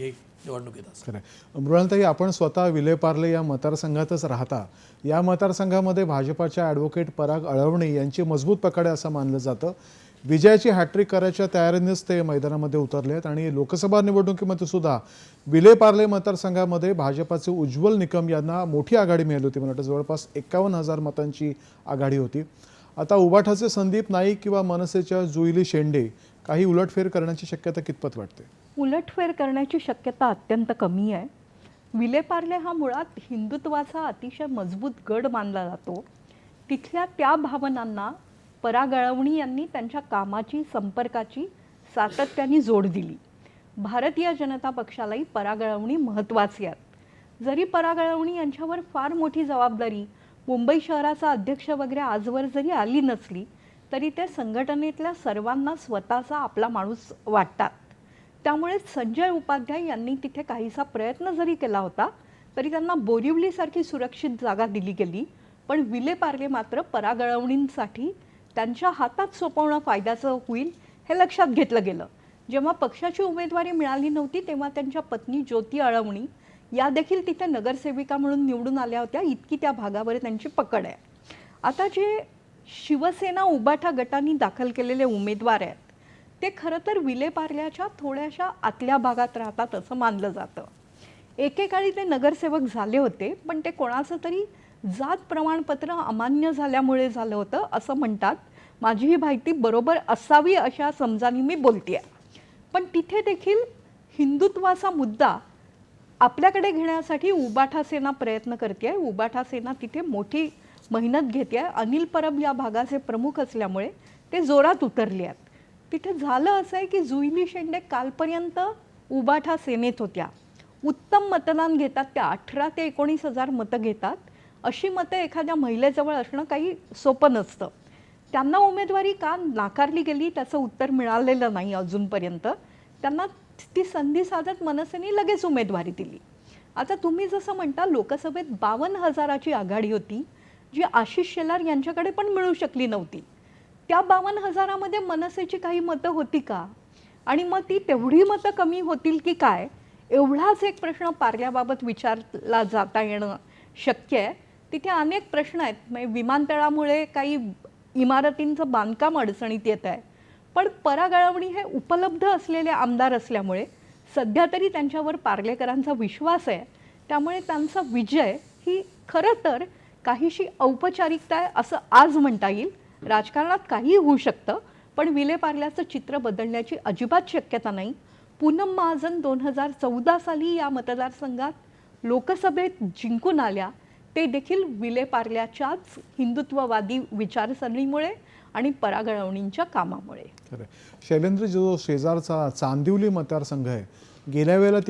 मी निवडणुकीत असं खरं मृणालताई आपण स्वतः विलेपार्ले या मतदारसंघातच राहता. या मतदारसंघामध्ये भाजपाच्या ॲडव्होकेट पराग अळवणे यांची मजबूत पकड आहे असं मानलं जातं. विजयाची हॅट्रिक करायच्या तयारीनेच ते मैदानामध्ये उतरले आहेत आणि लोकसभा निवडणुकीमध्ये सुद्धा विलेपार्ले मतदारसंघामध्ये भाजपाचे उज्ज्वल निकम यांना मोठी आघाडी मिळाली होती. मला वाटतं जवळपास एकावन्न हजार मतांची आघाडी होती. आता उबाठाचे संदीप नाईक किंवा मनसेच्या जुईली शेंडे काही उलटफेर करण्याची शक्यता कितपत वाटते? उलटफेर करण्याची शक्यता अत्यंत कमी आहे. विलेपार्ले हा मुळात हिंदुत्वाचा अतिशय मजबूत गड मानला जातो. तिथल्या त्या भावनांना परागळवणी यांनी त्यांच्या कामाची संपर्काची सातत्याने जोड दिली. भारतीय जनता पक्षालाही परागळवणी महत्त्वाची आहेत. जरी परागळवणी यांच्यावर फार मोठी जबाबदारी मुंबई शहराचा अध्यक्ष वगैरे आजवर जरी आली नसली तरी ते संघटनेतल्या सर्वांना स्वतःचा आपला माणूस वाटतात. त्यामुळे संजय उपाध्याय यांनी तिथे काहीसा प्रयत्न जरी केला होता तरी त्यांना बोरिवलीसारखी सुरक्षित जागा दिली गेली पण विलेपार्ले मात्र परागळवणींसाठी त्यांच्या हातात सोपवणं फायद्याचं होईल हे लक्षात घेतलं गेलं. जेव्हा पक्षाची उमेदवारी मिळाली नव्हती तेव्हा त्यांच्या पत्नी ज्योती अळवणी या देखील तिथे नगरसेविका म्हणून निवडून आल्या होत्या. इतकी त्या भागावर त्यांची पकड आहे. आता जे शिवसेना उबाठा गटांनी दाखल केलेले उमेदवार आहेत ते खरं तर विलेपार्ल्याच्या थोड्याशा आतल्या भागात राहतात असं मानलं जातं. एकेकाळी ते नगरसेवक झाले होते पण ते कोणाचं तरी जात प्रमाणपत्र अमान्य झाल्यामुळे झालं होतं असं म्हणतात. माझी ही माहिती बरोबर असावी अशा समजाने मी बोलते आहे पण तिथे देखील हिंदुत्वाचा मुद्दा आपल्याकडे घेण्यासाठी उबाठा सेना प्रयत्न करते आहे उबाठा सेना तिथे मोठी मेहनत घेते आहे अनिल परब या भागाचे प्रमुख असल्यामुळे ते जोरात उतरले आहेत. तिथे झालं असं आहे की जुईली शेंडे कालपर्यंत उबाठा सेनेत होत्या. उत्तम मतदान घेतात. त्या अठरा ते एकोणीस हजार मतं घेतात. अशी मतं एखाद्या महिलेजवळ असणं काही सोपं नसतं. त्यांना उमेदवारी का नाकारली गेली त्याचं उत्तर मिळालेलं नाही अजूनपर्यंत. त्यांना ती संधी साधत मनसेने लगेच उमेदवारी दिली. आता तुम्ही जसं म्हणता लोकसभेत बावन्न हजाराची आघाडी होती जी आशिष शेलार यांच्याकडे पण मिळू शकली नव्हती. त्या बावन्न हजारामध्ये मनसेची काही मतं होती का? आणि मग ती तेवढी मतं कमी होतील की काय? एवढाच एक प्रश्न पार्ल्याबाबत विचारला जाता येणं शक्य आहे. तिथे अनेक प्रश्न आहेत. म्हणजे विमानतळामुळे काही इमारतींचं बांधकाम अडचणीत येत आहे. पण परागळवणी हे उपलब्ध असलेले आमदार असल्यामुळे सध्या तरी त्यांच्यावर पार्लेकरांचा विश्वास आहे. त्यामुळे त्यांचा विजय ही खरं तर काहीशी औपचारिकता आहे असं आज म्हणता येईल. राजकारणात काहीही होऊ शकतं पण विलेपार्ल्याचं चित्र बदलण्याची अजिबात शक्यता नाही. पूनम महाजन दोन हजार चौदा साली या मतदारसंघात लोकसभेत जिंकून आल्या. ते देखील विलेपार्ल्याच्याच हिंदुत्ववादी विचारसरणीमुळे आणि परागळवणींच्या कामामुळे. खरं शैलेंद्र जो शेजारचा चांदिवली मतदारसंघ आहे गेल्या वेळेला